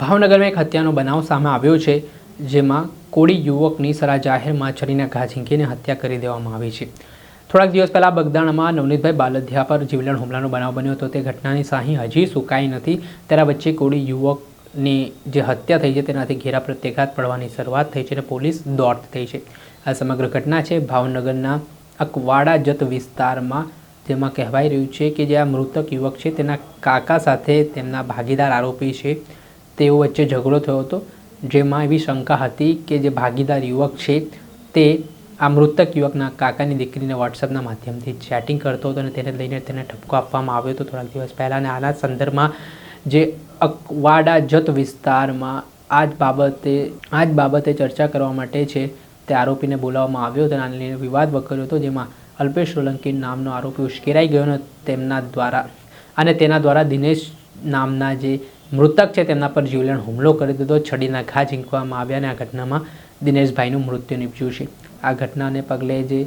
ભાવનગરમાં એક હત્યાનો બનાવ સામે આવ્યો છે, જેમાં કોળી યુવકની સરા જાહેરમાં છરીના ઘા ઝીંકીને હત્યા કરી દેવામાં આવી છે. થોડાક દિવસ પહેલાં બગદાણામાં નવનીતભાઈ બાલધ્યા પર જીવલેણ હુમલાનો બનાવ બન્યો હતો. તે ઘટનાની સાહી હજી સુકાઈ નથી. તેના વચ્ચે કોળી યુવકની જે હત્યા થઈ છે, તેનાથી ઘેરા પ્રત્યાઘાત પડવાની શરૂઆત થઈ છે અને પોલીસ દોડ થઈ છે. આ સમગ્ર ઘટના છે ભાવનગરના અકવાડા જત વિસ્તારમાં. જેમાં કહેવાય રહ્યું છે કે જે આ મૃતક યુવક છે, તેના કાકા સાથે તેમના ભાગીદાર આરોપી છે. તેઓ વચ્ચે ઝઘડો થયો હતો. જેમાં એવી શંકા હતી કે જે ભાગીદાર યુવક છે તે આ મૃતક યુવકના કાકાની દીકરીને વોટ્સઅપના માધ્યમથી ચેટિંગ કરતો હતો અને તેને લઈને તેને ઠપકો આપવામાં આવ્યો હતો થોડાક દિવસ પહેલાં. અને આના સંદર્ભમાં જે અકવાડા જત વિસ્તારમાં આ જ બાબતે આ જ બાબતે ચર્ચા કરવા માટે છે તે આરોપીને બોલાવવામાં આવ્યો હતો અને આને લઈને વિવાદ વકર્યો હતો, જેમાં અલ્પેશ સોલંકી નામનો આરોપી ઉશ્કેરાઈ ગયો અને તેમના દ્વારા, અને તેના દ્વારા દિનેશ નામના જે મૃતક છે તેમના પર જીવલેણ હુમલો કરી દીધો. છડીના ઘા ઝીંકવામાં આવ્યા અને આ ઘટનામાં દિનેશભાઈનું મૃત્યુ નીપજ્યું છે. આ ઘટનાને પગલે જે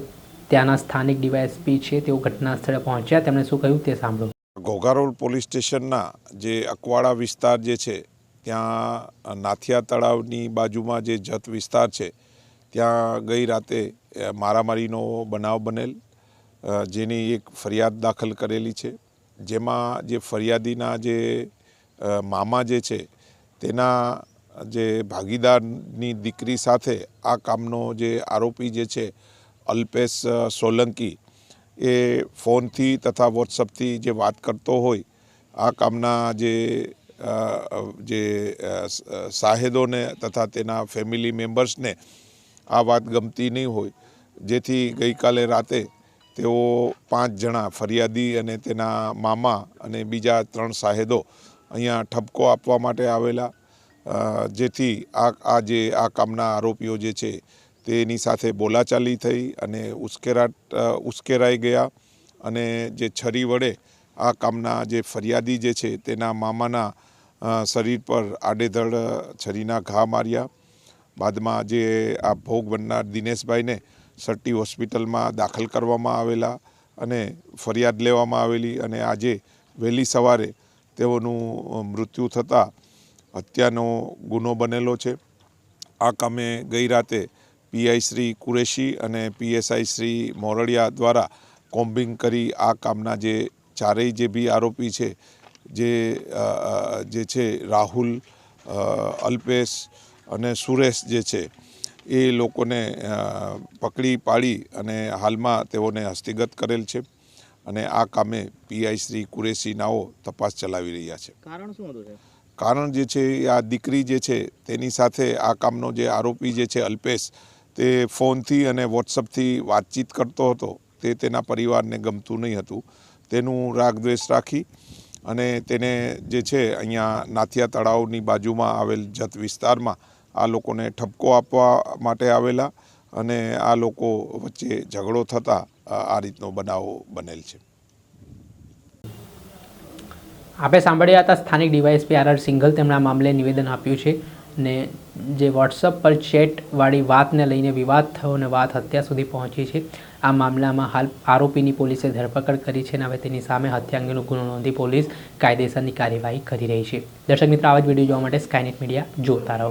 ત્યાંના સ્થાનિક ડીવાયએસપી છે તેઓ ઘટના સ્થળે પહોંચ્યા. તેમણે શું કહ્યું તે સાંભળો. ઘોઘારોડ પોલીસ સ્ટેશનના જે અકવાડા વિસ્તાર જે છે, ત્યાં નાથિયા તળાવની બાજુમાં જે જત વિસ્તાર છે, ત્યાં ગઈ રાતે મારામારીનો બનાવ બનેલ જેની એક ફરિયાદ દાખલ કરેલી છે. જેમાં જે ફરિયાદીના જે મામા જે છે, તેના જે ભાગીદારની દીકરી સાથે આ કામનો જે આરોપી જે છે, અલ્પેશ સોલંકી, એ ફોનથી તથા વોટ્સઅપથી જે વાત કરતો હોય, આ કામના જે જે સાહેદોને તથા તેના ફેમિલી મેમ્બર્સને આ વાત ગમતી નહીં હોય. જેથી ગઈકાલે રાતે તેઓ પાંચ જણા ફરિયાદી અને તેના મામા અને બીજા ત્રણ સાહેદો અહીંયા ઠપકો આપવા માટે આવેલા જેથી આ આ જે, આ કામના આરોપીઓ જે છે, તેની સાથે બોલાચાલી થઈ અને ઉશ્કેરાટ ઉશ્કેરાઈ ગયા અને જે છરી વડે આ કામના જે ફરિયાદી જે છે, તેના મામાના શરીર પર આડેધડ છરીના ઘા માર્યા. બાદમાં જે આ ભોગ બનનાર દિનેશભાઈને સટ્ટી હોસ્પિટલમાં દાખલ કરવામાં આવેલા અને ફરિયાદ લેવામાં આવેલી અને આજે વહેલી સવારે તેઓનું મૃત્યુ થતાં હત્યાનો ગુનો બનેલો છે. આ કામે ગઈ રાતે પીઆઈ શ્રી કુરેશી અને પીએસઆઈ શ્રી મોરડિયા દ્વારા કોમ્બિંગ કરી આ કામના જે ચારેય જે બી આરોપી છે, જે જે છે રાહુલ અલ્પેશ અને સુરેશ જે છે, એ લોકોને પકડી પાડી અને હાલમાં તેઓને હસ્તીગત કરેલ છે. અને આ કામે પીઆઈ શ્રી કુરેશી નાઓ તપાસ ચલાવી રહ્યા છે. કારણ શું હતું કારણ જે છે એ આ દીકરી જે છે તેની સાથે આ કામનો જે આરોપી જે છે અલ્પેશ તે ફોનથી અને વોટ્સઅપથી વાતચીત કરતો હતો. તે તેના પરિવારને ગમતું નહીં હતું. તેનું રાગદ્વેષ રાખી અને તેને જે છે અહીંયા નાથિયા તળાવની બાજુમાં આવેલ જત વિસ્તારમાં આ લોકોને ઠપકો આપવા માટે આવેલા અને આ લોકો વચ્ચે ઝઘડો થતાં આ રીતનો બનાવ બનેલ છે. આપણે સાંભળ્યા હતા સ્થાનિક ડીવાયએસપી આર આર સિંઘલ તેમણે આ મામલે નિવેદન આપ્યું છે ને જે વોટ્સઅપ પર ચેટવાળી વાતને લઈને વિવાદ થયો અને વાત હત્યા સુધી પહોંચી છે. આ મામલામાં હાલ આરોપીની પોલીસે ધરપકડ કરી છે અને હવે તેની સામે હત્યા અંગેનો ગુનો નોંધી પોલીસ કાયદેસરની કાર્યવાહી કરી રહી છે. દર્શક મિત્રો, આવા જ વીડિયો જોવા માટે સ્કાયનેટ મીડિયા જોતા રહો.